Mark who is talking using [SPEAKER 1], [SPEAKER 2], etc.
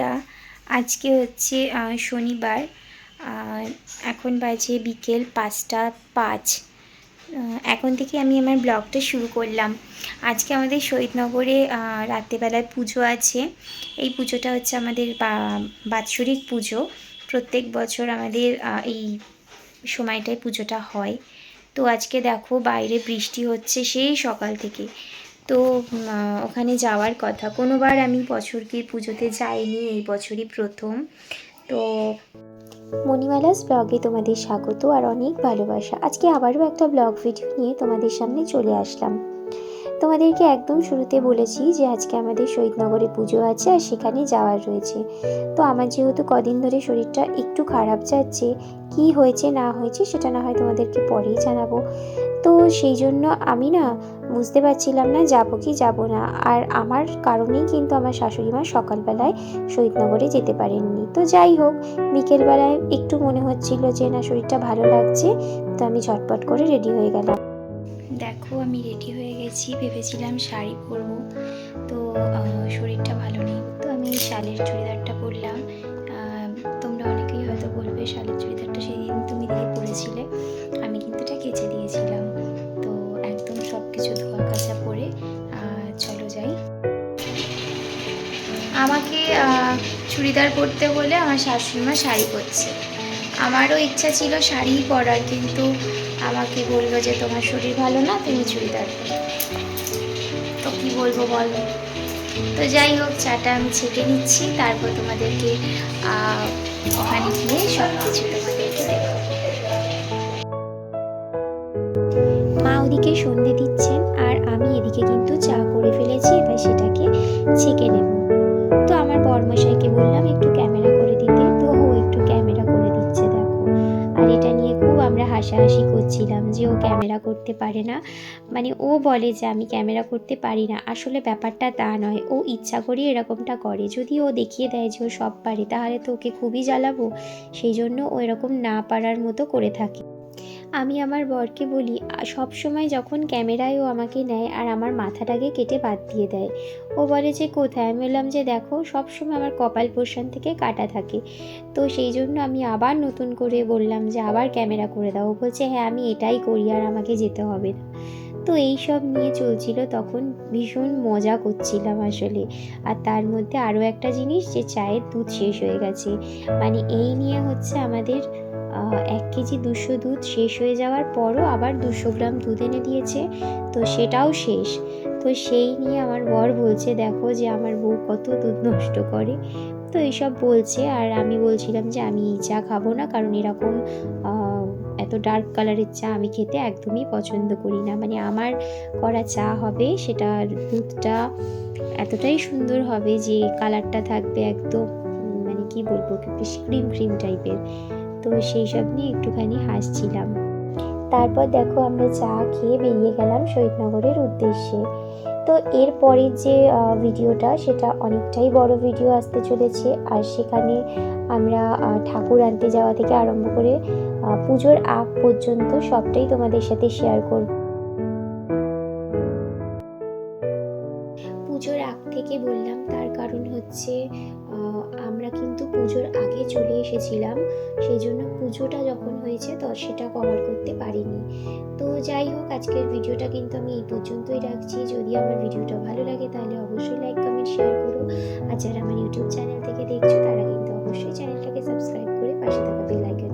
[SPEAKER 1] বন্ধুরা, আজকে হচ্ছে শনিবার এখন বাজে বিকেল পাঁচটা পাঁচ। এখন থেকে আমি আমার ব্লগটা শুরু করলাম। আজকে আমাদের শহীদনগরে রাত্রেবেলায় পুজো আছে। এই পুজোটা হচ্ছে আমাদের বাৎসরিক পুজো। প্রত্যেক বছর আমাদের এই সময়টায় পুজোটা হয়। তো আজকে দেখো বাইরে বৃষ্টি হচ্ছে সেই সকাল থেকে। তো ওখানে যাওয়ার কথা। কোনোবার আমি বছরকে পুজোতে যাইনি, এই বছরই প্রথম। তো মণিমালাস ব্লগে তোমাদের স্বাগত আর অনেক ভালোবাসা। আজকে আবারও একটা ব্লগ ভিডিও নিয়ে তোমাদের সামনে চলে আসলাম। তোমাদেরকে একদম শুরুতে বলেছি যে আজকে আমাদের শহীদনগরে পুজো আছে আর সেখানে যাওয়ার রয়েছে। তো আমার যেহেতু কদিন ধরে শরীরটা একটু খারাপ যাচ্ছে, কি হয়েছে, না হয়েছে সেটা না হয় তোমাদেরকে পরেই জানাব। তো সেই জন্য আমি না বুঝতে পারছিলাম না যাব কি যাব না। আর আমার কারণেই কিন্তু আমার শাশুড়ি মা সকালবেলায় শহীদনগরে যেতে পারেননি। তো যাই হোক, বিকেলবেলায় একটু মনে হচ্ছিল যে না শরীরটা ভালো লাগছে, তো আমি ঝটপট করে রেডি হয়ে গেলাম। দেখো, আমি রেডি হয়ে গেছি। ভেবেছিলাম শাড়ি পরবো। তো শরীরটা ভালো নেই। তো আমি শালের চুড়িদারটা পরলাম। তোমরা অনেকেই হয়তো বলবে, শালের চুড়িদারটা সেদিন তুমি দিয়ে পরেছিলে। আমি কিন্তু এটা কেচে দিয়েছিলাম। তো, একদম সব কিছু ধোয়া কাচা পরে চলো যাই। আমাকে চুড়িদার পরতে হলে আমার শাশুড়ি মা শাড়ি পরছে। আমারও ইচ্ছা ছিল শাড়ি পরার, কিন্তু আমাকে বলল যে তোমার শরীর ভালো না, তুমি চুড়িদার তো কি বলব বলো? তো যাই হোক, চাটা আমি ছেঁকে নিচ্ছি, তারপর তোমাদেরকে ওখানে গিয়ে সব কিছু তোমাদেরকে মা ওদিকে সন্ধে দিচ্ছেন, আর আমি এদিকে কিন্তু চা করে ফেলেছি, এবার সেটাকে ছেঁকে নেব। তো আমার বরমশাইকে বললাম, একটু হাসাহাসি করছিলাম যে ও ক্যামেরা করতে পারে না। মানে ও বলে যে আমি ক্যামেরা করতে পারি না। আসলে ব্যাপারটা তা নয়। ও ইচ্ছা করেই এরকমটা করে। যদি ও দেখিয়ে দেয় যে ও সব পারে, তাহলে তো ওকে খুবই জ্বালাবো। সেই জন্য ও এরকম না পারার মতো করে থাকে। আমি আমার বরকে বলি সব সময় যখন ক্যামেরায় ও আমাকে নেয় আর আমার মাথাটাকে কেটে বাদ দিয়ে দেয়, ও বলে যে কোথায়? আমি বললাম যে দেখো, সব সময় আমার কপাল পোর্শন থেকে কাটা থাকে। তো সেই জন্য আমি আবার নতুন করে বললাম যে আবার ক্যামেরা করে দাও। ও বলছে হ্যাঁ আমি এটাই করি আর আমাকে যেতে হবে না। তো এই সব নিয়ে চলছিল, তখন ভীষণ মজা করছিলাম আসলে। আর তার মধ্যে আরও একটা জিনিস যে চায়ের দুধ শেষ হয়ে গেছে। মানে এই নিয়ে হচ্ছে আমাদের এক কেজি দুশো দুধ শেষ হয়ে যাওয়ার পরও আবার দুশো গ্রাম দুধ এনে দিয়েছে। তো সেটাও শেষ। তো সেই নিয়ে আমার বর বলছে, দেখো যে আমার বউ কত দুধ নষ্ট করে। তো এইসব বলছে আর আমি বলছিলাম যে, আমি এই চা খাব না, কারণ এরকম এত ডার্ক কালারের চা আমি খেতে একদমই পছন্দ করি না। মানে আমার করা চা হবে, সেটার দুধটা এতটাই সুন্দর হবে যে কালারটা থাকবে একদম মানে কি বলব ক্রিম ক্রিম টাইপের তো সেই সব নিয়ে একটুখানি হাসছিলাম। তারপর দেখো আমরা চা খেয়ে বেরিয়ে গেলাম শহীদনগরের উদ্দেশ্যে। তো এরপরের যে ভিডিওটা সেটা অনেকটাই বড় ভিডিও আসতে চলেছে। আর সেখানে আমরা ঠাকুর আনতে যাওয়া থেকে আরম্ভ করে পুজোর আগ পর্যন্ত সবটাই তোমাদের সাথে শেয়ার করব। থেকে বললাম, তার কারণ হচ্ছে আমরা কিন্তু পুজোর আগে চলে এসেছিলাম, সেই জন্য পুজোটা যখন হয়েছে তো সেটা কভার করতে পারিনি। তো যাই হোক, আজকের ভিডিওটা কিন্তু আমি এই পর্যন্তই রাখছি। যদি আমার ভিডিওটা ভালো লাগে তাহলে অবশ্যই লাইক কমেন্ট শেয়ার করো। আর যারা আমার ইউটিউব চ্যানেল থেকে দেখছ, তারা কিন্তু অবশ্যই চ্যানেলটাকে সাবস্ক্রাইব করে পাশে থাকা বেল আইকনটা